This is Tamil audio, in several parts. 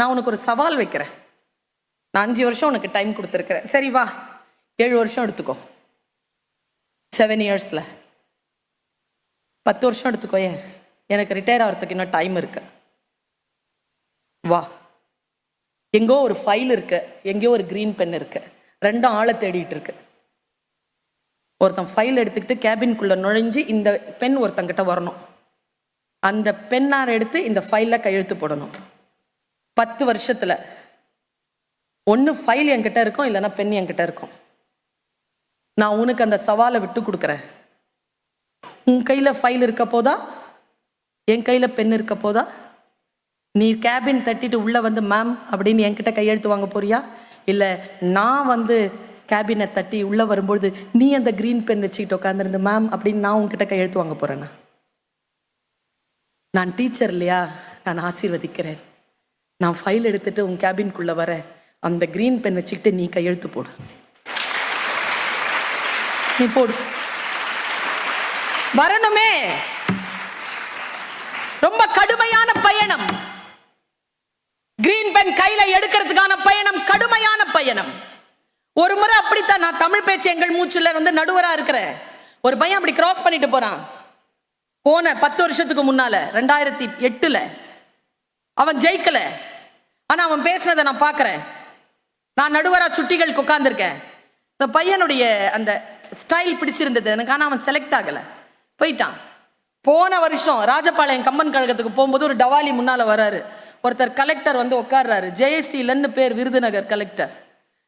நான் உனக்கு ஒரு சவால் வைக்கிறேன். நான் அஞ்சு வருஷம் உனக்கு டைம் கொடுத்துருக்குறேன். சரி வா. ஏழு வருஷம் எடுத்துக்கோ. செவன் இயர்ஸில் பத்து வருஷம் எடுத்துக்கோ ஏன்? எனக்கு ரிட்டையர் ஆகிறதுக்கு இன்னும் டைம் இருக்கு. வா. எங்கோ ஒரு ஃபைல் இருக்கு. எங்கேயோ ஒரு க்ரீன் பென் இருக்கு. ரெண்டும் ஆளை தேடிட்டு இருக்கு. ஒருத்தன் ஃபைல் எடுத்துக்கிட்டு கேபின்குள்ளே நுழைஞ்சு இந்த பென் ஒருத்தங்கிட்ட வரணும். அந்த பெண்ணார எடுத்து இந்த ஃபைலில் கையெழுத்து போடணும். பத்து வருஷத்துல. ஒன்று ஃபைல் என்கிட்ட இருக்கும் இல்லைன்னா பெண் என்கிட்ட இருக்கும். நான் உனக்கு அந்த சவாலை விட்டு கொடுக்குறேன். உன் கையில் ஃபைல் இருக்க போதா? என் கையில் பென் இருக்க போதா? நீ கேபின் தட்டிட்டு உள்ளே வந்து மேம் அப்படின்னு என்கிட்ட கையெழுத்து வாங்க போறியா? இல்லை நான் வந்து கேபினை தட்டி உள்ளே வரும்பொழுது நீ அந்த க்ரீன் பென் வச்சுக்கிட்டு உட்காந்துருந்து மேம் அப்படின்னு நான் உங்ககிட்ட கையெழுத்து வாங்க போகிறேண்ணா நான் டீச்சர் இல்லையா? நான் ஆசீர்வதிக்கிறேன். நான் ஃபைல் எடுத்துட்டு உன் கேபின்குள்ளே வரேன் அந்த க்ரீன் பென் வச்சுக்கிட்டு நீ கையெழுத்து போடு. நீ போடு. வரணுமே. ரொம்ப கடுமையான பயணம். கிரீன் பென் கையில எடுக்கிறதுக்கான பயணம் கடுமையான பயணம். ஒரு முறை அப்படித்தான் நான் தமிழ் பேச்சு எங்கள் மூச்சுல வந்து நடுவரா இருக்கிறேன் ஒரு பையன் அப்படி கிராஸ் பண்ணிட்டு போறான். போன பத்து வருஷத்துக்கு முன்னால ரெண்டாயிரத்தி எட்டுல அவன் ஜெயிக்கல. ஆனா அவன் பேசுனதை நான் பார்க்குறேன். நான் நடுவரா சுட்டிகளுக்கு உட்காந்துருக்கேன் இந்த பையனுடைய அந்த ஸ்டைல் பிடிச்சிருந்தது. எனக்கு ஆனா அவன் செலக்ட் ஆகல. போயிட்டான். போன வருஷம் ராஜபாளையம் கம்பன் கழகத்துக்கு போகும்போது ஒரு டவாலி முன்னால வராரு. ஒருத்தர் கலெக்டர் வந்து உட்கார்றாரு. ஜெயசீலன்னு பேர் விருதுநகர் கலெக்டர்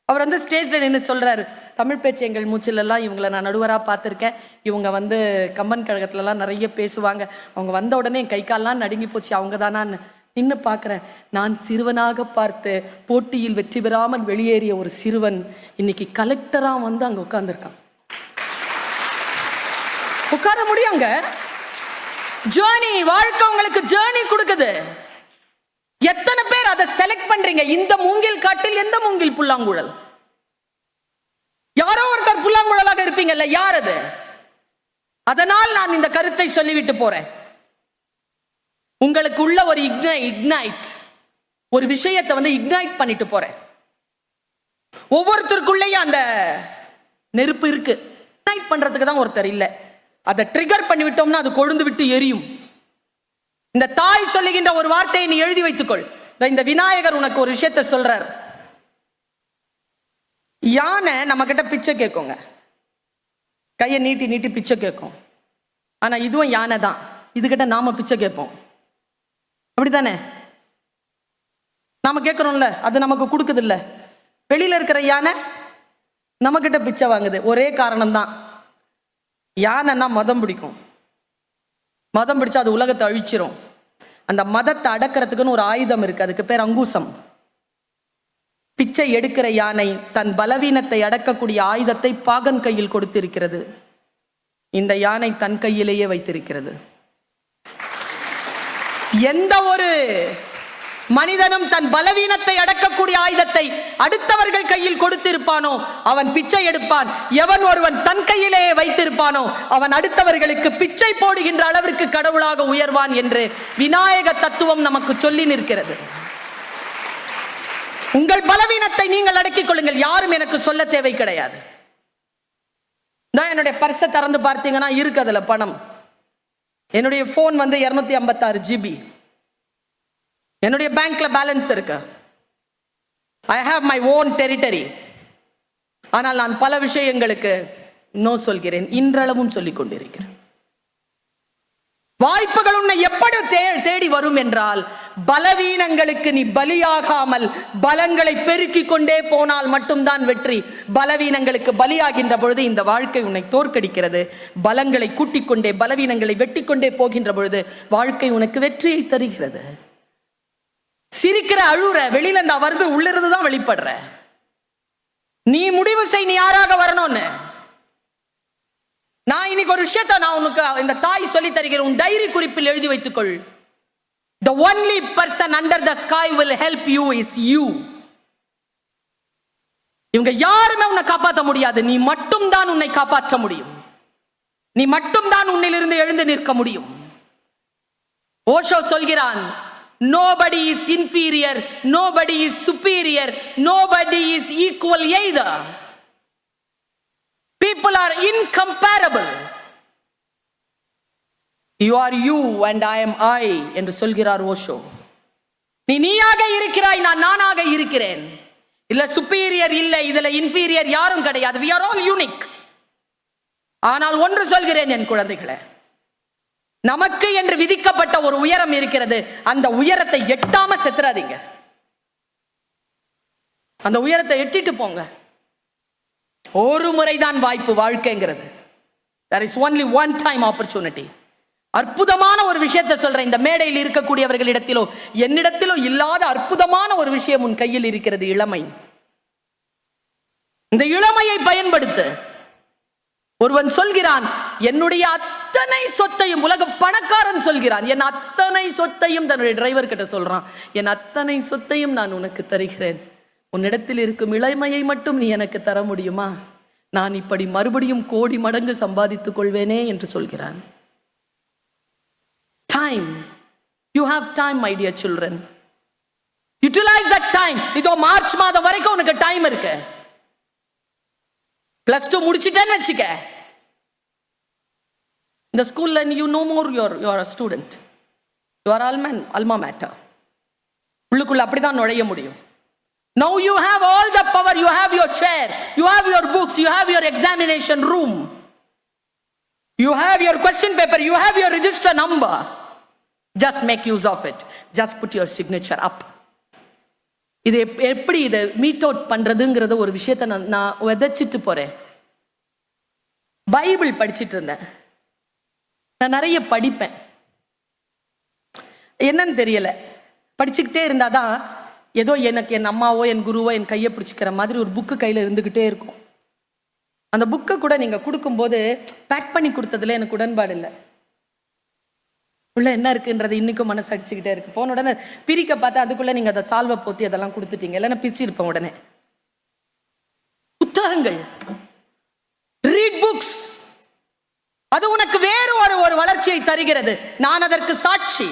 அவர் வந்து ஸ்டேஜில் நின்று சொல்கிறாரு தமிழ் பேச்சு எங்கள் மூச்சிலெல்லாம் இவங்களை நான் நடுவராக பார்த்துருக்கேன். இவங்க வந்து கம்பன் கழகத்துலலாம் நிறைய பேசுவாங்க. அவங்க வந்த உடனே என் கை கால்லாம் நடுங்கி போச்சு. அவங்க தானான்னு நின்று பார்க்குறேன். நான் சிறுவனாக பார்த்து போட்டியில் வெற்றி பெறாமல் வெளியேறிய ஒரு சிறுவன் இன்னைக்கு கலெக்டராக வந்து அங்க உட்காந்துருக்கான் உட்கார முடியுங்க? ஜேர்னி வாழ்க்கை உங்களுக்கு ஜேர்னி கொடுக்குது. எத்தனை பேர் அதை செலக்ட் பண்றீங்க? இந்த மூங்கில் காட்டில் எந்த மூங்கில் புல்லாங்குழல்? யாரோ ஒருத்தர் புல்லாங்குழலாக இருப்பீங்கல்ல யார் அது? அதனால் நான் இந்த கருத்தை சொல்லிவிட்டு போறேன். உங்களுக்கு உள்ள ஒரு இக்னை இக்னைட் ஒரு விஷயத்தை வந்து இக்னைட் பண்ணிட்டு போறேன். ஒவ்வொருத்தருக்குள்ளேயும் அந்த நெருப்பு இருக்கு. இக்னைட் பண்றதுக்கு தான் ஒருத்தர் இல்லை. அதை ட்ரிகர் பண்ணி விட்டோம்னா அது கொழுந்து விட்டு எரியும். இந்த தாய் சொல்லுகின்ற ஒரு வார்த்தையை நீ எழுதி வைத்துக்கொள். இந்த விநாயகர் உனக்கு ஒரு விஷயத்தை சொல்றார். யானை நம்ம கிட்ட பிச்சை கேட்குங்க. கையை நீட்டி நீட்டி பிச்சை கேட்கும். ஆனா இதுவும் யானை தான் இதுகிட்ட நாம பிச்சை கேட்போம். அப்படித்தானே? நாம கேட்குறோம்ல அது நமக்கு கொடுக்குது இல்ல வெளியில இருக்கிற யானை நம்மக்கிட்ட பிச்சை வாங்குது. ஒரே காரணம் தான் யானைன்னா மதம் பிடிக்கும். மதம் பிடிச்சா அது உலகத்தை அழிச்சிரும். அந்த மதத்தை அடக்கிறதுக்குன்னு ஒரு ஆயுதம் இருக்கு. அதுக்கு பேர் அங்கூசம். பிச்சை எடுக்கிற யானை தன் பலவீனத்தை அடக்கக்கூடிய ஆயுதத்தை பாகன் கையில் கொடுத்திருக்கிறது. இந்த யானை தன் கையிலேயே வைத்திருக்கிறது. எந்த ஒரு மனிதனும் தன் பலவீனத்தை அடக்கக்கூடிய ஆயுதத்தை அடுத்தவர்கள் கையில் கொடுத்திருப்பானோ அவன் பிச்சை எடுப்பான். எவன் ஒருவன் தன் கையிலேயே வைத்திருப்பானோ அவன் அடுத்தவர்களுக்கு பிச்சை போடுகின்ற அளவிற்கு கடவுளாக உயர்வான் என்று விநாயக தத்துவம் நமக்கு சொல்லி நிற்கிறது. உங்கள் பலவீனத்தை நீங்கள் அடக்கிக் கொள்ளுங்கள். யாரும் எனக்கு சொல்ல தேவை கிடையாது. தான் என்னுடைய பர்ஸை திறந்து பார்த்தீங்கன்னா இருக்கு அதுல பணம். என்னுடைய ஃபோன் வந்து இரநூத்தி ஐம்பத்தாறு ஜிபி என்னுடைய பேங்க்ல பேலன்ஸ் இருக்கு. I have my own territory ஆனால் நான் பல விஷயங்களுக்கு நோ சொல்கிறேன். இன்றளவும் சொல்லிக் கொண்டிருக்கிறேன் வாய்ப்புகள் உன்னை எப்படி தே- தேடி வரும் என்றால் பலவீனங்களுக்கு நீ பலியாகாமல் பலங்களை பெருக்கிக் கொண்டே போனால் மட்டும்தான் வெற்றி. பலவீனங்களுக்கு பலியாகின்ற பொழுது இந்த வாழ்க்கை உன்னை தோற்கடிக்கிறது. பலங்களை கூட்டிக் கொண்டே பலவீனங்களை வெட்டி கொண்டே போகின்ற பொழுது வாழ்க்கை உனக்கு வெற்றியை தருகிறது. சிரிக்கிற அழுற வெளியில இருந்தா வருது உள்ளிருந்து தான் வெளிப்படுற. நீ முடிவு செய் நீ யாராக வரணும்னு? நான் இன்னைக்கு ஒரு விஷயத்தை நான் உனக்கு இந்த தாய் சொல்லி தருகிறேன். உன் டைரி குறிப்பில் எழுதி வைத்துக்கொள். The only person under the sky will help you is you இவங்க யாருமே உன்னை காப்பாற்ற முடியாது. நீ மட்டும்தான் உன்னை காப்பாற்ற முடியும். நீ மட்டும்தான் உன்னிலிருந்து எழுந்து நிற்க முடியும். ஓஷோ சொல்கிறான் nobody is inferior nobody is superior nobody is equal either. People are incomparable. You are you and I am I என்று சொல்கிறார் ஓஷோ. நீ நீயாக இருக்கிறாய் நான் நானாக இருக்கிறேன். இதுல சுப்பீரியர் இல்லை இதுல இன்பீரியர் யாரும் கிடையாது. வி ஆர் ஆல் யூனிக் ஆனால் ஒன்று சொல்கிறேன் என் குழந்தைகளே. நமக்கு என்று விதிக்கப்பட்ட ஒரு உயரம் இருக்கிறது. அந்த உயரத்தை எட்டாம செத்துறாதீங்க. அந்த உயரத்தை எட்டிட்டு போங்க. ஒரு முறைதான் வாய்ப்பு வாழ்க்கைங்கிறது. There is only one time opportunity அற்புதமான ஒரு விஷயத்தை சொல்றேன். இந்த மேடையில் இருக்கக்கூடியவர்களிடத்திலோ என்னிடத்திலோ இல்லாத அற்புதமான ஒரு விஷயம் உன் கையில் இருக்கிறது இளமை. இந்த இளமையை பயன்படுத்து. ஒருவன் சொல்கிறான் என்னுடைய அத்தனை சொத்தையும் உலக பணக்காரன் சொல்கிறான் என் அத்தனை சொத்தையும் தன்னுடைய டிரைவர் கிட்ட சொல்றான். என் அத்தனை சொத்தையும் நான் உனக்கு தருகிறேன். உன்னிடத்தில் இருக்கும் இளமையை மட்டும் நீ எனக்கு தர முடியுமா? நான் இப்படி மறுபடியும் கோடி மடங்கு சம்பாதித்துக் கொள்வேனே என்று சொல்கிறான். Time you have time my dear children utilise that time இதோ மார்ச் மாதம் வரைக்கும் உனக்கு டைம் இருக்கு. பிளஸ் டூ முடிச்சிட்டேன்னு வச்சுக்க. இந்த ஸ்கூல்ல you know more your your student your alma alma mater உள்ளுக்குள்ள அப்படிதான் நுழைய முடியும். Now you have all the power, you have your chair, you have your books, you have your examination room, you have your question paper, you have your register number. Just make use of it. Just put your signature up. இது எப்படி இதை மீட் அவுட் பண்றதுங்கிறத ஒரு விஷயத்த நான் நான் விதைச்சிட்டு போறேன் பைபிள் படிச்சிட்டு இருந்தேன் நான் நிறைய படிப்பேன் என்னன்னு தெரியல படிச்சுக்கிட்டே இருந்தாதான் ஏதோ எனக்கு என் அம்மாவோ என் குருவோ என் கையை பிடிச்சிக்கிற மாதிரி ஒரு புக்கு கையில் இருந்துக்கிட்டே இருக்கும். அந்த புக்கை கூட நீங்கள் கொடுக்கும்போது பேக் பண்ணி கொடுத்ததுல எனக்கு உடன்பாடு இல்லை. உள்ள என்ன இருக்குன்றது இன்னைக்கும் மனசு அடிச்சுக்கிட்டே இருக்கு. போன உடனே பிரிக்க பார்த்தா அதுக்குள்ள நீங்க அதை சால்வை போத்தி அதெல்லாம் கொடுத்துட்டீங்க. இல்லைன்னா பிரிச்சுருப்பேன் உடனே. புத்தகங்கள். ரீட் புக்ஸ் அது உனக்கு வேறு ஒரு ஒரு வளர்ச்சியை தருகிறது. நான் அதற்கு சாட்சி.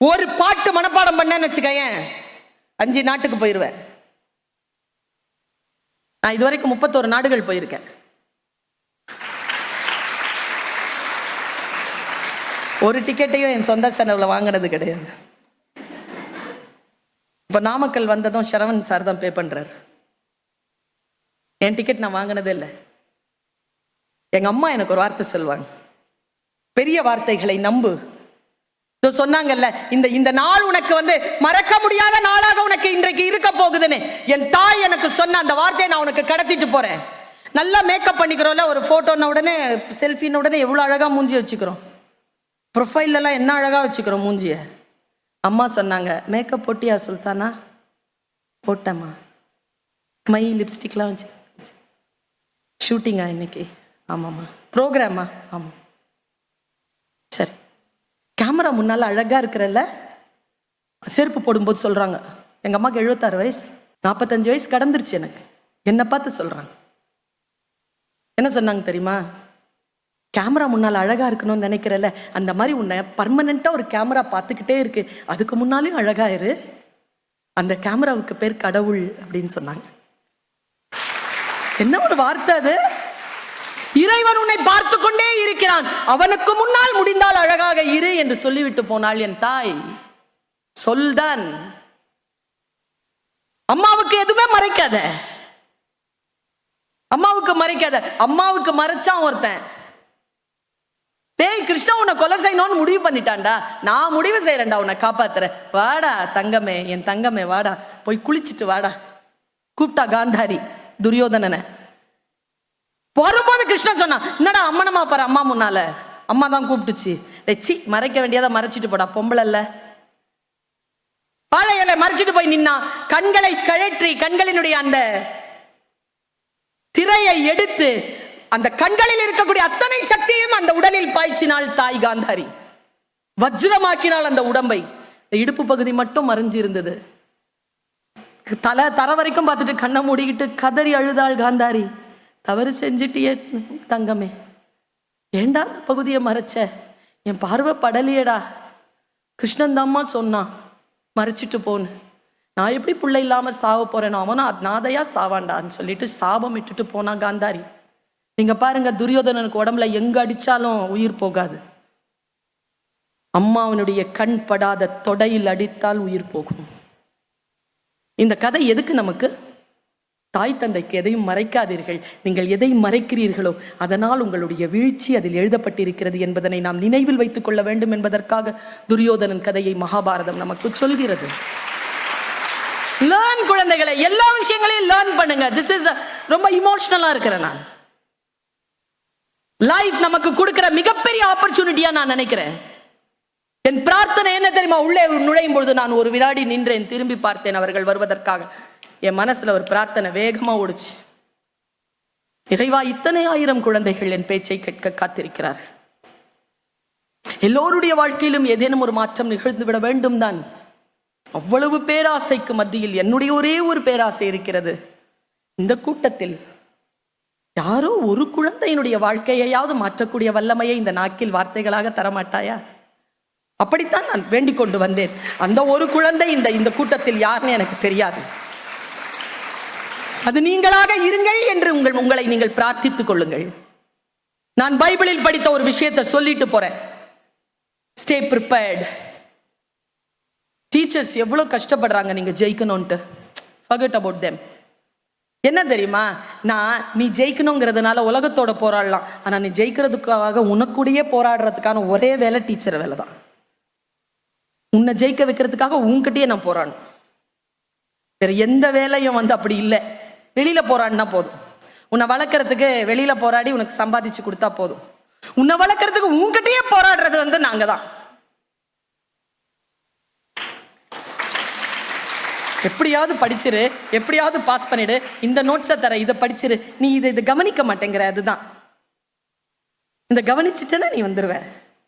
ஒரு பாட்டு மனப்பாடம் பண்ணேன்னு வச்சுக்கேன் அஞ்சு நாட்டுக்கு போயிருவேன். நான் இதுவரைக்கும் முப்பத்தோரு நாடுகள் போயிருக்கேன். ஒரு டிக்கெட்டையும் என் சொந்த செலவில் வாங்கினது கிடையாது. இப்போ நாமக்கல் வந்ததும் சரவண் சார் தான் பே பண்றாரு. என் டிக்கெட் நான் வாங்கினதே இல்லை. எங்க அம்மா எனக்கு ஒரு வார்த்தை சொல்லுவாங்க. பெரிய வார்த்தைகளை நம்பு. சொன்னாங்கல்ல இந்த இந்த நாள் உனக்கு வந்து மறக்க முடியாத நாளாக உனக்கு இன்றைக்கு இருக்க போகுதுன்னு. என் தாய் எனக்கு சொன்ன அந்த வார்த்தையை நான் உனக்கு கடத்திட்டு போறேன். நல்லா மேக்கப் பண்ணிக்கிறோம்ல ஒரு போட்டோன உடனே செல்ஃபின்னு உடனே எவ்வளோ அழகா மூஞ்சி வச்சுக்கிறோம். ப்ரொஃபைல் எல்லாம் என்ன அழகா வச்சுக்கிறோம் மூஞ்சிய? அம்மா சொன்னாங்க மேக்கப் போட்டியா சுல்தானா? போட்டம்மா. மை லிப்ஸ்டிக்லாம் வச்சு ஷூட்டிங்கா இன்னைக்கு? ஆமாம்மா. ப்ரோக்ராமா ஆமாம். சரி. கேமரா முன்னால் அழகாக இருக்கிறல்ல? செருப்பு போடும்போது சொல்கிறாங்க எங்கள் அம்மாக்கு எழுபத்தாறு வயசு. நாற்பத்தஞ்சு வயசு கடந்துருச்சு எனக்கு. என்னை பார்த்து சொல்கிறாங்க என்ன சொன்னாங்க தெரியுமா? கேமரா முன்னால் அழகாக இருக்கணும்னு நினைக்கிறல்ல. அந்த மாதிரி உன்னை பர்மனெண்ட்டாக ஒரு கேமரா பார்த்துக்கிட்டே இருக்கு. அதுக்கு முன்னாலேயும் அழகாயிரு. இரு அந்த கேமராவுக்கு பேர் கடவுள் அப்படின்னு சொன்னாங்க. என்ன ஒரு வார்த்தை அது? இறைவன் உன்னை பார்த்து கொண்டே இருக்கிறான். அவனுக்கு முன்னால் முடிந்தால் அழகாக இரு என்று சொல்லிவிட்டு போனாள் என் தாய். சொல்தான். அம்மாவுக்கு எதுவுமே மறைக்காத. அம்மாவுக்கு மறைக்காத. அம்மாவுக்கு மறைச்சான் ஒருத்தன். டேய் கிருஷ்ணா உன்னை கொலை செய்யணும்னு முடிவு பண்ணிட்டான்டா. நான் முடிவு செய்யறேன்டா உன்னை காப்பாத்துறேன். வாடா தங்கமே என் தங்கமே வாடா. போய் குளிச்சிட்டு வாடா. கூப்பிட்டா காந்தாரி துரியோதனனை. வரும்போது கிருஷ்ணன் சொன்னான் என்னடா அம்மனமா பாரு அம்மா முன்னால? அம்மா தான் கூப்பிட்டுச்சு. டேய், மறைக்க வேண்டியதை மறைச்சிட்டு போடா பொம்பளை இல்ல. வாழை மறைச்சிட்டு போய் நின்னா கண்களை கழற்றி கண்களினுடைய அந்த திரையை எடுத்து அந்த கண்களில் இருக்கக்கூடிய அத்தனை சக்தியும் அந்த உடலில் பாய்ச்சினாள் தாய் காந்தாரி. வஜ்ரமாக்கினாள் அந்த உடம்பை. இந்த இடுப்பு பகுதி மட்டும் மறைஞ்சு இருந்தது தலை தர வரைக்கும் பார்த்துட்டு கண்ணை மூடிக்கிட்டு கதறி அழுதாள் காந்தாரி. தவறு செஞ்சிட்டியே தங்கமே. ஏண்டா இந்த பகுதியை மறைச்ச? என் பார்வை படலையடா. கிருஷ்ணந்தாம்மா சொன்னான் மறைச்சிட்டு போன்னு. நான் எப்படி பிள்ளை இல்லாமல் சாவ போறேனோ அவனும் அநாதையா சாவாண்டான்னு சொல்லிட்டு சாபம் இட்டுட்டு போனான் காந்தாரி. நீங்கள் பாருங்க துரியோதனனுக்கு உடம்புல எங்கே அடித்தாலும் உயிர் போகாது. அம்மாவனுடைய கண் படாத தொடையில் அடித்தால் உயிர் போகும். இந்த கதை எதுக்கு நமக்கு? தாய் தந்தைக்கு எதையும் மறைக்காதீர்கள். நீங்கள் எதை மறைக்கிறீர்களோ அதனால் உங்களுடைய வீழ்ச்சி அதில் எழுதப்பட்டிருக்கிறது என்பதனை நாம் நினைவில் வைத்துக் கொள்ள வேண்டும் என்பதற்காக துரியோதனன் கதையை மகாபாரதம் நமக்கு சொல்கிறது. லேர்ன் குழந்தைகளை எல்லா விஷயங்களையும் லேர்ன் பண்ணுங்க. திஸ் இஸ் ரொம்ப இமோஷனலா இருக்கிறேன் நான். லைஃப் நமக்கு கொடுக்கிற மிகப்பெரிய ஆப்பர்ச்சுனிட்டியா நான் நினைக்கிறேன். என் பிரார்த்தனை என்ன தெரியுமா? உள்ளே நுழையும் பொழுது நான் ஒரு வினாடி நின்றேன். திரும்பி பார்த்தேன் அவர்கள் வருவதற்காக. என் மனசுல ஒரு பிரார்த்தனை வேகமா ஓடுச்சு. இறைவா இத்தனை ஆயிரம் குழந்தைகள் என் பேச்சை கேட்க காத்திருக்கிறார்கள். எல்லோருடைய வாழ்க்கையிலும் ஏதேனும் ஒரு மாற்றம் நிகழ்ந்து விட வேண்டும் தான் அவ்வளவு பேராசைக்கு மத்தியில் என்னுடைய ஒரே ஒரு பேராசை இருக்கிறது. இந்த கூட்டத்தில் யாரோ ஒரு குழந்தையினுடைய வாழ்க்கையையாவது மாற்றக்கூடிய வல்லமையை இந்த நாக்கில் வார்த்தைகளாக தரமாட்டாயா? அப்படித்தான் நான் வேண்டிக் கொண்டு வந்தேன். அந்த ஒரு குழந்தை இந்த இந்த கூட்டத்தில் யாருன்னு எனக்கு தெரியாது. அது நீங்களாக இருங்கள் என்று உங்கள் உங்களை நீங்கள் பிரார்த்தித்துக் கொள்ளுங்கள். நான் பைபிளில் படித்த ஒரு விஷயத்தை சொல்லிட்டு போறேன். ஸ்டே ப்ரிப்பேர்டு டீச்சர்ஸ் எவ்வளோ கஷ்டப்படுறாங்க நீங்கள் ஜெயிக்கணும்ன்ட்டு. ஃபர்கெட் அபவுட் தெம் என்ன தெரியுமா? நான் நீ ஜெயிக்கணுங்கிறதுனால உலகத்தோட போராடலாம். ஆனால் நீ ஜெயிக்கிறதுக்காக உனக்குடைய போராடுறதுக்கான ஒரே வேலை டீச்சர் வேலை தான். உன்னை ஜெயிக்க வைக்கிறதுக்காக உன்கிட்டயே நான் போராடணும். வேற எந்த வேலையும் வந்து அப்படி இல்லை. வெளியில போராடினா போதும். உன்னை வளர்க்கறதுக்கு வெளியில போராடி உனக்கு சம்பாதிச்சு கொடுத்தா போதும். உன்னை வளர்க்கறதுக்கு உங்ககிட்டயே போராடுறது வந்து நாங்க தான். எப்படியாவது படிச்சிரு எப்படியாவது பாஸ் பண்ணிடு. இந்த நோட்ஸை தர இதை படிச்சிரு. நீ இதை இதை கவனிக்க மாட்டேங்கிற அதுதான். இந்த கவனிச்சிட்டேன்னா நீ வந்துருவ.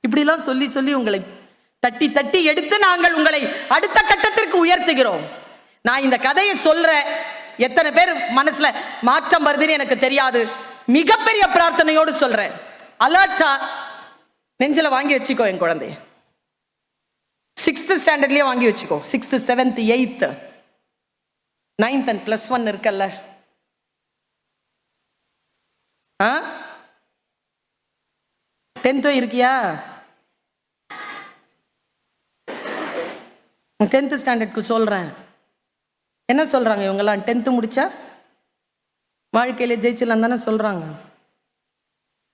இப்படிலாம் சொல்லி சொல்லி உங்களை தட்டி தட்டி எடுத்து நாங்கள் உங்களை அடுத்த கட்டத்திற்கு உயர்த்துகிறோம். நான் இந்த கதையை சொல்றேன். எத்தனை பேர் மனசுல மாற்றம் வருதுன்னு எனக்கு தெரியாது. மிகப்பெரிய பிரார்த்தனையோடு சொல்றேன். அலர்ட்டா நெஞ்சில வாங்கி வச்சுக்கோ என் குழந்தைய. சிக்ஸ்த் ஸ்டாண்டர்ட்லயே வாங்கி வச்சுக்கோ. Sixth seventh eighth ninth and plus one இருக்கல்ல. ஆ? டென்த்தோ இருக்கியா? டென்த்து ஸ்டாண்டர்ட்க்கு சொல்கிறேன் என்ன சொல்கிறாங்க இவங்கெல்லாம்? டென்த்து முடித்தா வாழ்க்கையில் ஜெயிச்சிடலாம் தானே சொல்கிறாங்க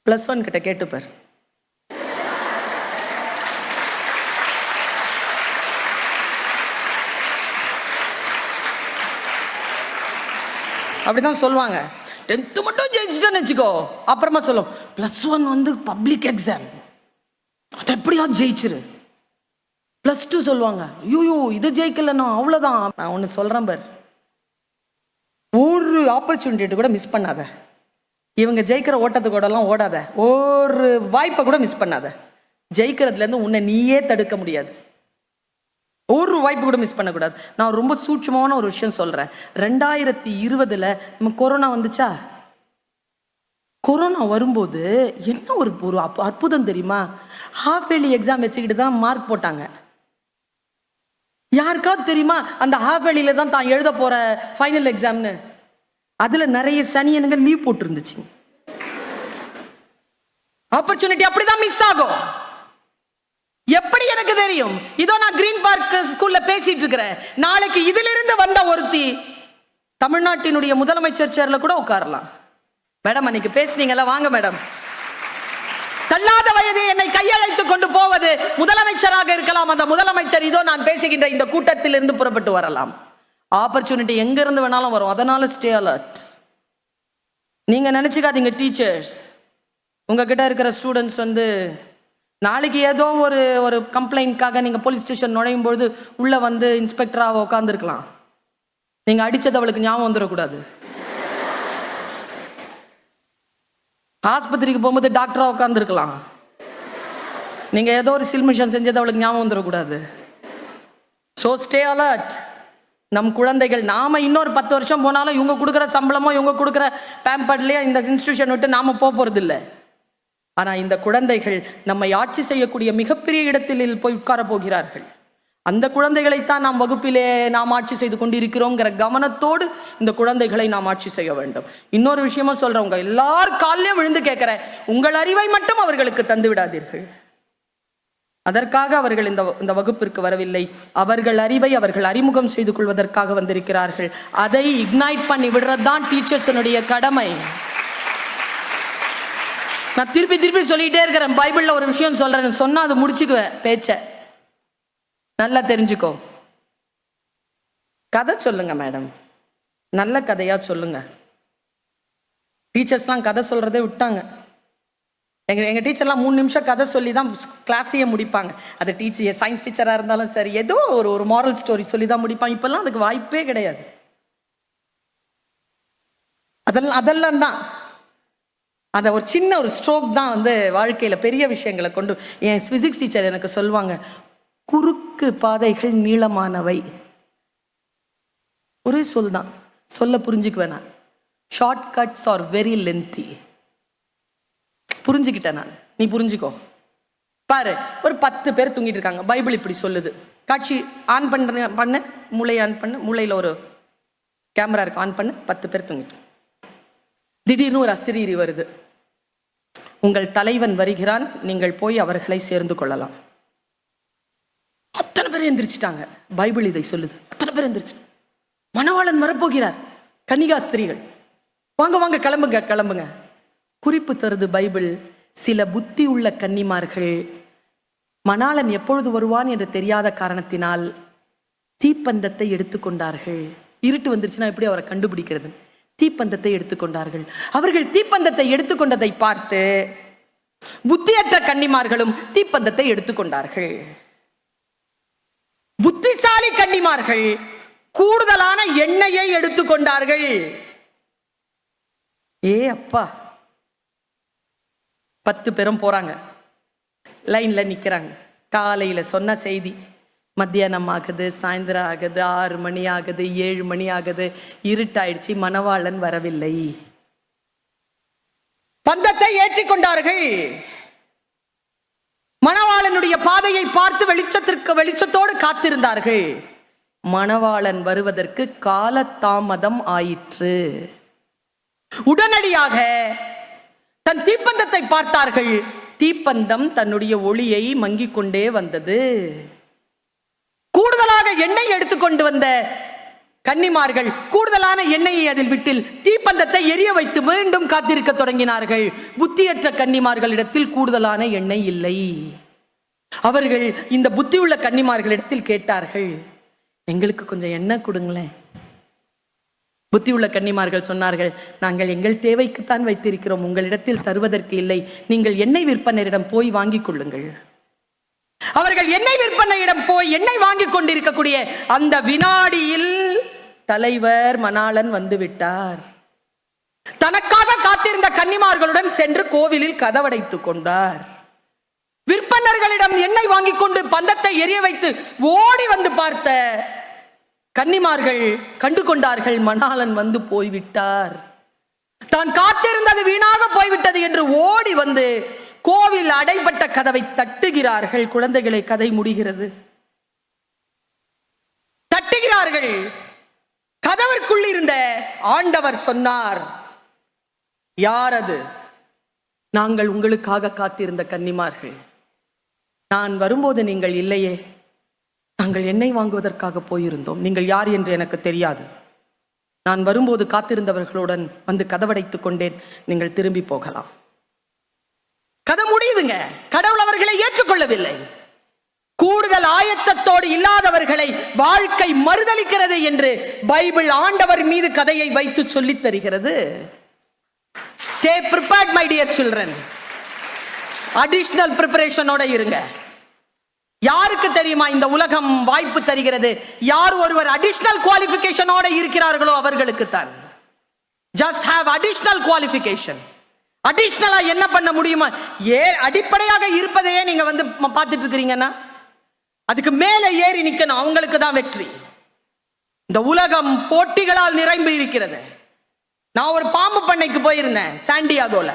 ப்ளஸ் ஒன் கிட்ட கேட்டுப்பார் அப்படிதான் சொல்லுவாங்க. டென்த்து மட்டும் ஜெயிச்சிட்டேன்னு வச்சுக்கோ. அப்புறமா சொல்லும். ப்ளஸ் ஒன் வந்து பப்ளிக் எக்ஸாம் அது எப்படியாவது ஜெயிச்சிரு. ப்ளஸ் டூ சொல்லுவாங்க. ஐயோ இது ஜெயிக்கலன்னா அவ்வளோதான் நான் ஒன்று சொல்கிறேன் பார். ஒரு ஆப்பர்ச்சுனிட்டி கூட மிஸ் பண்ணாத. இவங்க ஜெயிக்கிற ஓட்டத்து கூடலாம் ஓடாத. ஒரு வாய்ப்பை கூட மிஸ் பண்ணாத. ஜெயிக்கிறதுலேருந்து உன்னை நீயே தடுக்க முடியாது. ஒரு வாய்ப்பு கூட மிஸ் பண்ணக்கூடாது. நான் ரொம்ப சூட்சமான ஒரு விஷயம் சொல்கிறேன் ரெண்டாயிரத்தி இருபதில் நம்ம கொரோனா வந்துச்சா? கொரோனா வரும்போது என்ன ஒரு ஒரு அற்புதம் தெரியுமா? ஹாஃப் இயர்லி எக்ஸாம் வச்சுக்கிட்டு தான் மார்க் போட்டாங்க. யாருக்காவது தெரியுமா? அந்த ஹாஃப் இயர்லியில தான் தான் எழுத போற ஃபைனல் எக்ஸாம்னு அதுல நிறைய சனியனுங்க லீவ் போட்டுருந்துச்சு. ஆப்பர்ச்சுனிட்டி அப்படிதான் மிஸ் ஆகும். எப்படி எனக்கு தெரியும்? இதோ நான் கிரீன் பார்க் ஸ்கூல்ல பேசிட்டு இருக்கிறேன். நாளைக்கு இதிலிருந்து வந்த ஒருத்தி தமிழ்நாட்டினுடைய முதலமைச்சர் சேர்ல கூட உட்காரலாம். மேடம் அன்னைக்கு பேசுனீங்கல்ல வாங்க மேடம் தள்ளாத வயது என்னை கையழைத்து கொண்டு போவது முதலமைச்சராக இருக்கலாம். அந்த முதலமைச்சர் இதோ நான் பேசுகின்ற இந்த கூட்டத்தில் இருந்து புறப்பட்டு வரலாம். ஆப்பர்ச்சுனிட்டி எங்க இருந்து வேணாலும் வரும். அதனால ஸ்டே அலர்ட் நீங்க நினைச்சுக்காதீங்க டீச்சர்ஸ் உங்ககிட்ட இருக்கிற ஸ்டூடெண்ட்ஸ் வந்து நாளைக்கு ஏதோ ஒரு ஒரு கம்ப்ளைண்ட்காக நீங்க போலீஸ் ஸ்டேஷன் நுழையும் பொழுது உள்ள வந்து இன்ஸ்பெக்டராக உட்காந்துருக்கலாம் நீங்க அடிச்சது அவளுக்கு ஞாபகம் வந்துடக்கூடாது ஆஸ்பத்திரிக்கு போகும்போது டாக்டரா உட்காந்துருக்கலாம் நீங்க ஏதோ ஒரு சில்மிஷன் செஞ்சது அவளுக்கு ஞாபகம் வந்துடக்கூடாது ஸோ ஸ்டே அலர்ட் நம் குழந்தைகள் நாம இன்னொரு பத்து வருஷம் போனாலும் இவங்க கொடுக்குற சம்பளமோ இவங்க கொடுக்குற பேம்பர்ட்லயே இந்த இன்ஸ்டியூஷன் விட்டு நாம போக போறது இல்ல ஆனா இந்த குழந்தைகள் நம்மை ஆட்சி செய்யக்கூடிய மிகப்பெரிய இடத்தில் போய் உட்கார போகிறார்கள். அந்த குழந்தைகளைத்தான் நாம் வகுப்பிலே நாம் ஆட்சி செய்து கொண்டிருக்கிறோங்கிற கவனத்தோடு இந்த குழந்தைகளை நாம் ஆட்சி செய்ய வேண்டும். இன்னொரு விஷயமா சொல்றவங்க எல்லார் காலையும் விழுந்து கேட்கிறேன். உங்கள் அறிவை மட்டும் அவர்களுக்கு தந்து விடாதீர்கள். அதற்காக அவர்கள் இந்த இந்த வகுப்பிற்கு வரவில்லை. அவர்கள் அறிவை அவர்கள் அறிமுகம் செய்து கொள்வதற்காக வந்திருக்கிறார்கள். அதை இக்னைட் பண்ணி விடுறது தான் டீச்சர்ஸனுடைய கடமை. நான் திருப்பி திருப்பி சொல்லிட்டே இருக்கிறேன். பைபிளில் ஒரு விஷயம் சொல்றேன். சொன்னா அது முடிச்சுக்குவேன் பேச்சை. நல்லா தெரிஞ்சுக்கோ. கதை சொல்லுங்க மேடம் நல்ல கதையா சொல்லுங்க. டீச்சர்ஸ்லாம் கதை சொல்றதே விட்டாங்க. எங்க எங்க டீச்சர்லாம் மூணு நிமிஷம் கதை சொல்லி தான் கிளாஸையே முடிப்பாங்க. அது டீச்சர் சயின்ஸ் டீச்சராக இருந்தாலும் சரி ஏதோ ஒரு ஒரு மாரல் ஸ்டோரி சொல்லி தான் முடிப்பாங்க. இப்பெல்லாம் அதுக்கு வாய்ப்பே கிடையாது. அதெல்லாம் அதெல்லாம் தான். அதை ஒரு சின்ன ஒரு ஸ்ட்ரோக் தான் வந்து வாழ்க்கையில் பெரிய விஷயங்களை கொண்டு என் ஃபிசிக்ஸ் டீச்சர் எனக்கு சொல்லுவாங்க குறுக்கு பாதைகள் நீளமானவை. ஒரே சொல் தான். சொல்ல புரிஞ்சுக்குவேன் நான். Short cuts are very lengthy புரிஞ்சுக்கிட்டேன் நான். நீ புரிஞ்சுக்கோ. பாரு ஒரு பத்து பேர் தூங்கிட்டு இருக்காங்க. பைபிள் இப்படி சொல்லுது. காட்சி ஆன் பண்ண பண்ண. மூளை ஆன் பண்ணு. மூளையில் ஒரு கேமரா இருக்கு. ஆன் பண்ண. பத்து பேர் தூங்கிட்டு. திடீர்னு ஒரு அசிரீரி வருது. உங்கள் தலைவன் வருகிறான். நீங்கள் போய் அவர்களை சேர்ந்து கொள்ளலாம். பேர் எந்திரிச்சிட்டாங்க. பைபிள் இதை சொல்லுது. அத்தனை பேர் எந்திரிச்சு. மணவாளன் வரப்போகிறார். கன்னிகா ஸ்திரீகள். வாங்க வாங்க கிளம்புங்க கிளம்புங்க. குறிப்பு தருது பைபிள். சில புத்தி உள்ள கன்னிமார்கள் மணாளன் எப்பொழுது வருவான் என்று தெரியாத காரணத்தினால் தீப்பந்தத்தை எடுத்துக்கொண்டார்கள். இருட்டு வந்துருச்சுன்னா எப்படி அவரை கண்டுபிடிக்கிறது? தீப்பந்தத்தை எடுத்துக்கொண்டார்கள். அவர்கள் தீப்பந்தத்தை எடுத்துக்கொண்டதை பார்த்து புத்தியற்ற கன்னிமார்களும் தீப்பந்தத்தை எடுத்துக்கொண்டார்கள். புத்திசாலி கன்னிமார்கள் கூடுதலான எண்ணெயை எடுத்துக்கொண்டார்கள். ஏ அப்பா. பத்து பேரும் போறாங்க. லைன்ல நிக்கிறாங்க. காலையில சொன்ன செய்தி மத்தியானம் ஆகுது சாயந்தரம் ஆகுது ஆறு மணி ஆகுது ஏழு மணி ஆகுது இருட்டாயிடுச்சு மணவாளன் வரவில்லை. பந்தத்தை ஏற்றிக்கொண்டார்கள். மணவாளனுடைய பாதையை பார்த்து வெளிச்சத்திற்கு வெளிச்சத்தோடு காத்திருந்தார்கள். மணவாளன் வருவதற்கு காலதாமதம் ஆயிற்று. உடனடியாக தன் தீப்பந்தத்தை பார்த்தார்கள். தீப்பந்தம் தன்னுடைய ஒளியை மங்கிக் கொண்டே வந்தது. கூடுதலாக எண்ணெய் எடுத்துக்கொண்டு வந்த கன்னிமார்கள் கூடுதலான எண்ணெயை அதில் விட்டில் தீப்பந்தத்தை எரிய வைத்து மீண்டும் காத்திருக்க தொடங்கினார்கள். புத்தியற்ற கன்னிமார்களிடத்தில் கூடுதலான எண்ணெய் இல்லை. அவர்கள் இந்த புத்தியுள்ள கன்னிமார்களிடத்தில் கேட்டார்கள் எங்களுக்கு கொஞ்சம் எண்ணெய் கொடுங்களேன். புத்தியுள்ள கன்னிமார்கள் சொன்னார்கள் நாங்கள் எங்கள் தேவைக்குத்தான் வைத்திருக்கிறோம் உங்களிடத்தில் தருவதற்கு இல்லை. நீங்கள் எண்ணெய் விற்பனரிடம் போய் வாங்கிக் கொள்ளுங்கள். அவர்கள் எண்ணெய் விற்பனையிடம் போய் எண்ணெய் வாங்கிக் கொண்டிருக்கக்கூடிய அந்த வினாடியில் தலைவர் மணாளன் வந்துவிட்டார். தனக்காக காத்திருந்த கன்னிமார்களுடன் சென்று கோவிலில் கதவடைத்துக் கொண்டார். விற்பனர்களிடம் எண்ணெய் வாங்கிக் கொண்டு பந்தத்தை எரிய வைத்து ஓடி வந்து பார்த்த கன்னிமார்கள் கண்டு கொண்டார்கள் மணாளன் வந்து போய்விட்டார். தான் காத்திருந்தது வீணாக போய்விட்டது என்று ஓடி வந்து கோவில் அடைபட்ட கதவை தட்டுகிறார்கள். குழந்தைகளை கதை முடிகிறது. தட்டுகிறார்கள். கதவிற்குள் இருந்த ஆண்டவர் சொன்னார் யார் அது? நாங்கள் உங்களுக்காக காத்திருந்த கன்னிமார்கள். நான் வரும்போது நீங்கள் இல்லையே. நாங்கள் எண்ணெய் வாங்குவதற்காக போயிருந்தோம். நீங்கள் யார் என்று எனக்கு தெரியாது. நான் வரும்போது காத்திருந்தவர்களுடன் வந்து கதவடைத்துக் கொண்டேன். நீங்கள் திரும்பி போகலாம். கதை முடியுதுங்க. கடவுள் அவர்களை ஏற்றுக்கொள்ளவில்லை. கூடுதல் ஆயத்தத்தோடு இல்லாதவர்களை வாழ்க்கை மறுதளிக்கிறது என்று பைபிள் ஆண்டவர் மீது கதையை வைத்து சொல்லித் தருகிறது. Stay prepared my dear children additional ப்ரிப்பரேஷனோட இருங்க. யாருக்கு தெரியுமா இந்த உலகம் வாய்ப்பு தருகிறது? யார் ஒருவர் அடிஷனல் குவாலிஃபிகேஷனோட இருக்கிறார்களோ அவர்களுக்கு தான் ஜஸ்ட் ஹேவ் அடிஷனல் குவாலிஃபிகேஷன் அடிஷ்னலா என்ன பண்ண முடியுமா? ஏ அடிப்படையாக இருப்பதையே நீங்க வந்து பார்த்துட்டு இருக்கிறீங்கன்னா அதுக்கு மேலே ஏறி நிற்கணும் அவங்களுக்கு தான் வெற்றி. இந்த உலகம் போட்டிகளால் நிரம்பி இருக்கிறது. நான் ஒரு பாம்பு பண்ணைக்கு போயிருந்தேன் சாண்டியாகோல.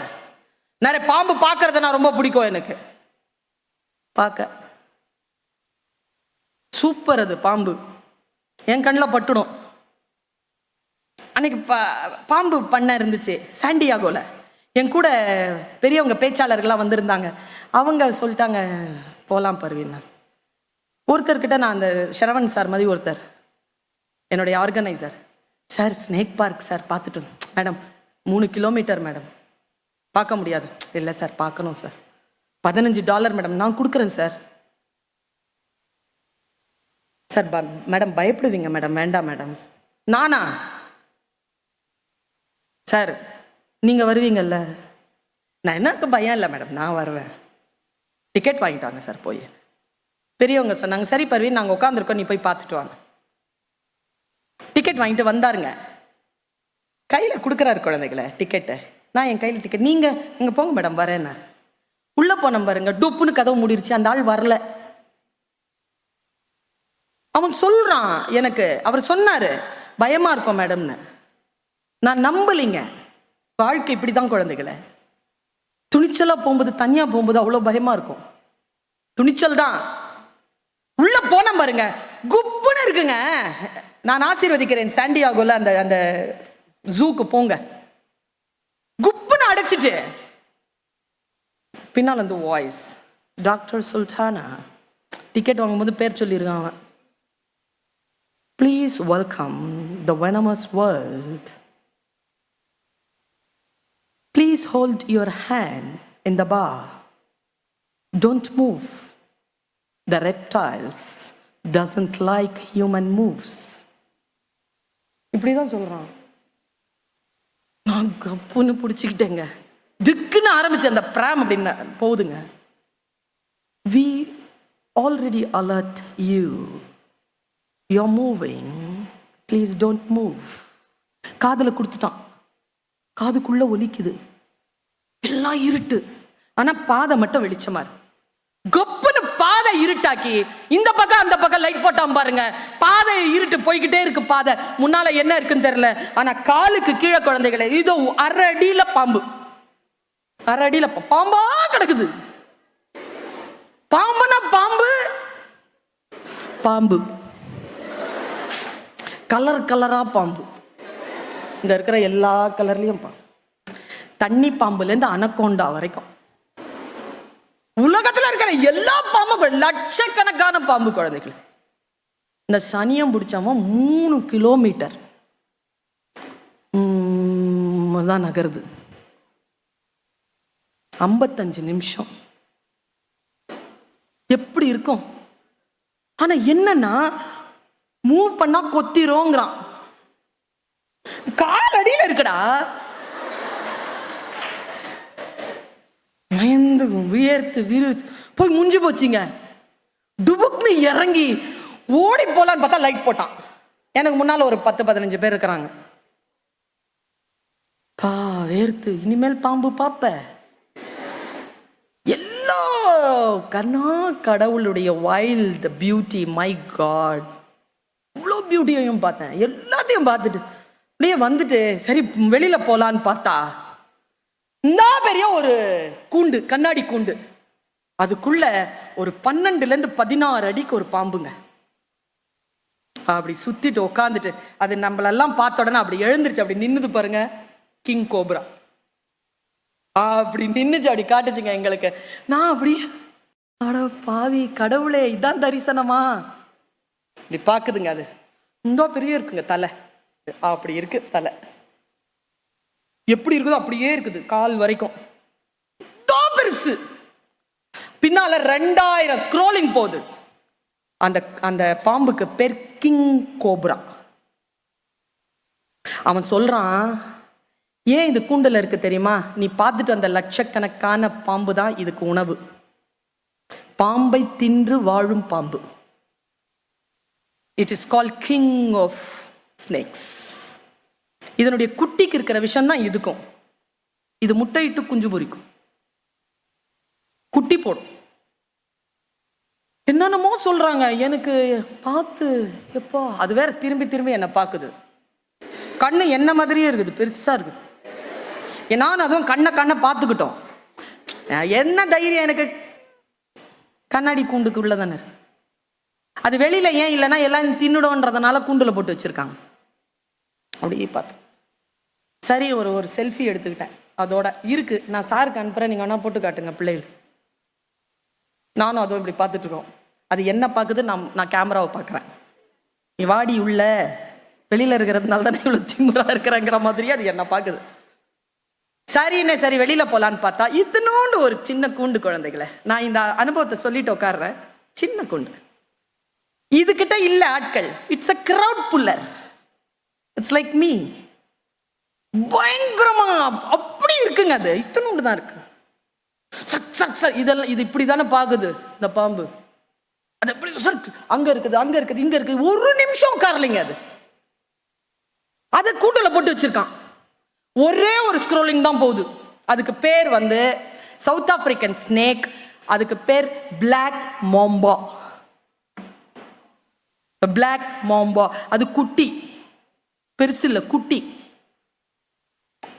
நிறைய பாம்பு பார்க்கறது நான் ரொம்ப பிடிக்கும் எனக்கு. பார்க்க. சூப்பர் அது பாம்பு. என் கண்ணில் பட்டுடும். அன்னைக்கு பா பாம்பு பண்ண இருந்துச்சு சாண்டியாகோல. என் கூட பெரியவங்க பேச்சாளர்கள்லாம் வந்திருந்தாங்க. அவங்க சொல்லிட்டாங்க போகலாம் பர்வீன். ஒருத்தர்கிட்ட நான் அந்த ஷரவன் சார் மாதிரி ஒருத்தர். என்னுடைய organiser sir snake park sir பார்த்துட்டு மேடம் மூணு கிலோமீட்டர் மேடம் பார்க்க முடியாது. இல்லை சார் பார்க்கணும் சார் பதினஞ்சு டாலர் மேடம் நான் கொடுக்குறேன் சார் சார் ப மேடம் பயப்படுவீங்க மேடம் வேண்டாம் மேடம் நானா? சார் நீங்கள் வருவீங்கல்ல? நான் எனக்கு பயம் இல்லை மேடம் நான் வருவேன். டிக்கெட் வாங்கிட்டாங்க சார் போய். பெரியவங்க சொன்னாங்க சரி பருவி நாங்கள் உட்காந்துருக்கோம் நீ போய் பார்த்துட்டு வாங்க. டிக்கெட் வாங்கிட்டு வந்தாருங்க. கையில் கொடுக்குறாரு குழந்தைகளை டிக்கெட்டை நான் என் கையில் டிக்கெட் நீங்கள் இங்கே போங்க மேடம் வரேன்னா உள்ளே போன பாருங்க டொப்புன்னு கதவு மூடிருச்சு அந்த ஆள் வரல. அவன் சொல்றான் எனக்கு அவர் சொன்னார் பயமா இருக்கும் மேடம்னு நான் நம்பலைங்க. வாழ்க்கை இப்படிதான் குழந்தைகளை. துணிச்சலா போகும்போது தனியா போகும்போது அவ்வளோ பயமா இருக்கும். துணிச்சல் தான் உள்ள போன பாருங்க. குப்புன்னு இருக்குங்க. நான் ஆசீர்வதிக்கிறேன் சாண்டியாகோல அந்த அந்த ஜூக்கு போங்க. குப்புன்னு அடைச்சிட்டு. பின்னால் அந்த வாய்ஸ் டாக்டர் சுல்தானா டிக்கெட் வாங்கும்போது பேர் சொல்லியிருக்கான் அவன். Please welcome the venomous world please hold your hand in the பா don't move the reptiles doesn't like human moves இப்படி தான் சொல்கிறான் நான் கப்புன்னு பிடிச்சிக்கிட்டேங்க. திக்குன்னு ஆரம்பிச்சு அந்த பிராம் அப்படின்னு போகுதுங்க we already alert you you're moving please don't move காதில் கொடுத்துட்டான். காதுக்குள்ள ஒலிக்குது. எல்லாம் இருட்டு. ஆனா பாதை மட்டும் வெளிச்சமா இருக்கு. கொப்புன்னு பாதை இருட்டாக்கி இந்த பக்கம் அந்த பக்கம் லைட் போட்டான் பாருங்க. பாதை இருட்டு போய்கிட்டே இருக்கு பாதை. முன்னால என்ன இருக்குன்னு தெரியல. ஆனா காலுக்கு கீழே குழந்தைகளை இதோ அரை அடியில பாம்பு. அரை அடியில பாம்பா கிடக்குது. பாம்புனா பாம்பு. பாம்பு. கலர் கலரா பாம்பு. இந்த இருக்கிற எல்லா கலர்லயும் பாம்பு. தண்ணி பாம்புலேருந்து அனக்கோண்டா வரைக்கும் உலகத்துல இருக்கிற பாம்புகள் லட்சக்கணக்கான பாம்பு குழந்தைகள். இந்த சனியம் பிடிச்சவன் மூணு கிலோமீட்டர். தான் நகருது. ஐம்பத்தஞ்சு நிமிஷம். எப்படி இருக்கும்? ஆனா என்னன்னா மூவ் பண்ணா கொத்திரோங்கிறான் கால் அடியில இருக்குடா. பயந்து வியர்த்து வியர்த்து போய் முடிஞ்சு போச்சுங்க. டுபுக்னு இறங்கி ஓடி போலான்னு பார்த்தா லைட் போட்டான். எனக்கு முன்னால் ஒரு பத்து பதினஞ்சு பேர் இருக்கிறாங்க. பா வேர்த்து. இனிமேல் பாம்பு பாப்ப. எல்லா கண்ணா கடவுளுடைய வைல்ட் பியூட்டி மை காட் இவ்வளோ பியூட்டியையும் பார்த்தேன். எல்லாத்தையும் பார்த்துட்டு அப்படியே வந்துட்டு சரி வெளியில போலான்னு பார்த்தா இந்த பெரிய ஒரு கூண்டு கண்ணாடி கூண்டு. அதுக்குள்ள ஒரு பன்னெண்டுலேருந்து பதினாறு அடிக்கு ஒரு பாம்புங்க. அப்படி சுத்திட்டு உட்காந்துட்டு அது நம்மளெல்லாம் பார்த்த உடனே அப்படி எழுந்துருச்சு அப்படி நின்றுது பாருங்க கிங் கோப்ரா அப்படி நின்றுச்சு அப்படி காட்டுச்சுங்க எங்களுக்கு. நான் அப்படி அட பாவி கடவுளே இதான் தரிசனமா? இப்படி பார்க்குதுங்க அது. இந்த பெரிய இருக்குங்க தலை. அப்படி இருக்கு தலை. எப்படி இருக்குதோ அப்படியே இருக்குது கால் வரைக்கும். பெருசு. பின்னால ரெண்டாயிரம் ஸ்க்ரோலிங் போகுது. அந்த அந்த பாம்புக்கு பேர் கிங் கோப்ரா அவன் சொல்றான் ஏன் இது கூண்டுல இருக்கு தெரியுமா? நீ பார்த்துட்டு அந்த லட்சக்கணக்கான பாம்பு தான் இதுக்கு உணவு. பாம்பை தின்று வாழும் பாம்பு. It is call king of snakes இதனுடைய குட்டிக்கு இருக்கிற விஷயம் தான் இதுக்கும். இது முட்டையிட்டு குஞ்சு பொரிக்கும். குட்டி போடும். என்னென்னமோ சொல்றாங்க. எனக்கு பார்த்து எப்போ? அது வேற திரும்பி திரும்பி என்னை பார்க்குது. கண்ணு என்ன மாதிரியே இருக்குது. பெருசா இருக்குது. நான் அதுவும் கண்ணை கண்ணை பார்த்துக்கிட்டோம். என்ன தைரியம் எனக்கு? கண்ணாடி கூண்டுக்கு உள்ள தானே இருக்கு. அது வெளியில ஏன் இல்லைன்னா எல்லாம் தின்னுடோன்றதுனால கூண்டுல போட்டு வச்சிருக்காங்க. அப்படியே பார்த்தேன். சரி ஒரு ஒரு செல்ஃபி எடுத்துக்கிட்டேன். அதோட இருக்கு. நான் சாருக்கு அனுப்புறேன். நீங்க வேணா போட்டு காட்டுங்க பிள்ளைகள் நானும் அதுவும் இப்படி பார்த்துட்டு இருக்கோம். அது என்ன பார்க்குது? நான் நான் கேமராவை பார்க்குறேன். நீ வாடி உள்ள வெளியில் இருக்கிறதுனால தானே இவ்வளோ திமுறாக இருக்கிறேங்கிற மாதிரியே அது என்ன பார்க்குது? சரிண்ணே சரி வெளியில் போகலான்னு பார்த்தா இத்தினோண்டு ஒரு சின்ன கூண்டு குழந்தைகளை. நான் இந்த அனுபவத்தை சொல்லிட்டு உட்காடுறேன் சின்ன கூண்டு. இதுகிட்ட இல்லை ஆட்கள். It's a crowd puller it's like me பயங்கரமா அப்படி இருக்குங்க அது. இத்தனோண்டு தான் இருக்கு. சக் சக் சக். இதெல்லாம் இது இப்படி தானே பாக்குது இந்த பாம்பு. அது எப்படி சார் அங்க இருக்குது அங்க இருக்குது இங்க இருக்குது. ஒரு நிமிஷம் உட்காரலைங்க அது. அது கூண்டுல போட்டு வச்சிருக்கான். ஒரே ஒரு ஸ்க்ரோலிங் தான் போகுது. அதுக்கு பேர் வந்து சவுத் ஆப்பிரிக்கன் ஸ்னேக் அதுக்கு பேர் பிளாக் மோம்பா பிளாக் மோம்பா அது குட்டி. பெருசு இல்லை குட்டி.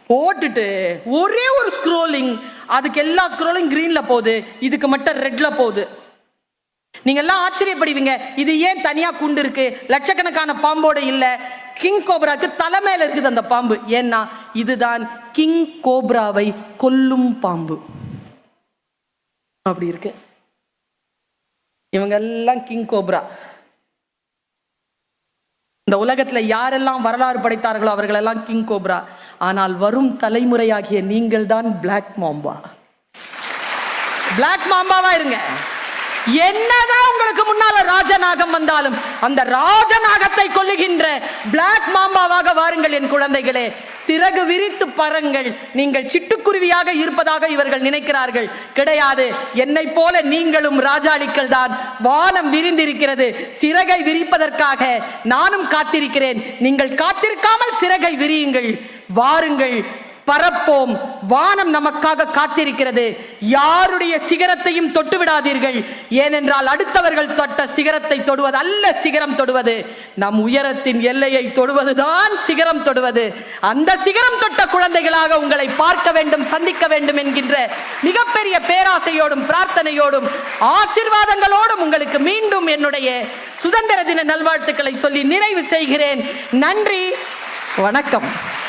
போட்டுட்டு ஒரே ஒரு ஸ்க்ரோலிங் அதுக்கு எல்லா ஸ்க்ரோலிங் கிரீன்ல போகுது. இதுக்கு மட்டும் ரெட்ல போகுது. நீங்க எல்லாம் ஆச்சரியப்படுவீங்க இது ஏன் தனியா குண்டு இருக்கு? லட்சக்கணக்கான பாம்போட இல்ல. கிங் கோப்ராக்கு தலை மேல இருக்குது அந்த பாம்பு. ஏன்னா இதுதான் கிங் கோப்ராவை கொல்லும் பாம்பு. அப்படி இருக்கு. இவங்க எல்லாம் கிங் கோப்ரா இந்த உலகத்துல யாரெல்லாம் வரலாறு படைத்தார்களோ அவர்களெல்லாம் கிங் கோப்ரா ஆனால் வரும் தலைமுறையாகிய நீங்கள் தான் பிளாக் மாம்பா பிளாக் மாம்பாவா இருங்க. என்னதான் உங்களுக்கு முன்னால ராஜநாகம் வந்தாலும் அந்த ராஜநாகத்தை கொல்லுகின்ற பிளாக் மாம்பாவாக வாருங்கள் என் குழந்தைகளே. சிறகு விரித்து பறங்கள். நீங்கள் சிட்டுக்குருவியாக இருப்பதாக இவர்கள் நினைக்கிறார்கள். கிடையாது. என்னை போல நீங்களும் ராஜாளிக்கள் தான். வானம் விரிந்திருக்கிறது. சிறகை விரிப்பதற்காக நானும் காத்திருக்கிறேன். நீங்கள் காத்திருக்காமல் சிறகை விரியுங்கள். வாருங்கள். பரப்போம். வானம் நமக்காக காத்திருக்கிறது. யாருடைய சிகரத்தையும் தொட்டு விடாதீர்கள் ஏனென்றால் அடுத்தவர்கள் தொட்ட சிகரத்தை தொடுவது அல்ல சிகரம் தொடுவது. நம் உயரத்தின் எல்லையை தொடுவதுதான் சிகரம் தொடுவது. அந்த சிகரம் தொட்ட குழந்தைகளாக உங்களை பார்க்க வேண்டும் சந்திக்க வேண்டும் என்கின்ற மிகப்பெரிய பேராசையோடும் பிரார்த்தனையோடும் ஆசிர்வாதங்களோடும் உங்களுக்கு மீண்டும் என்னுடைய சுதந்திர தின நல்வாழ்த்துக்களை சொல்லி நிறைவு செய்கிறேன். நன்றி. வணக்கம்.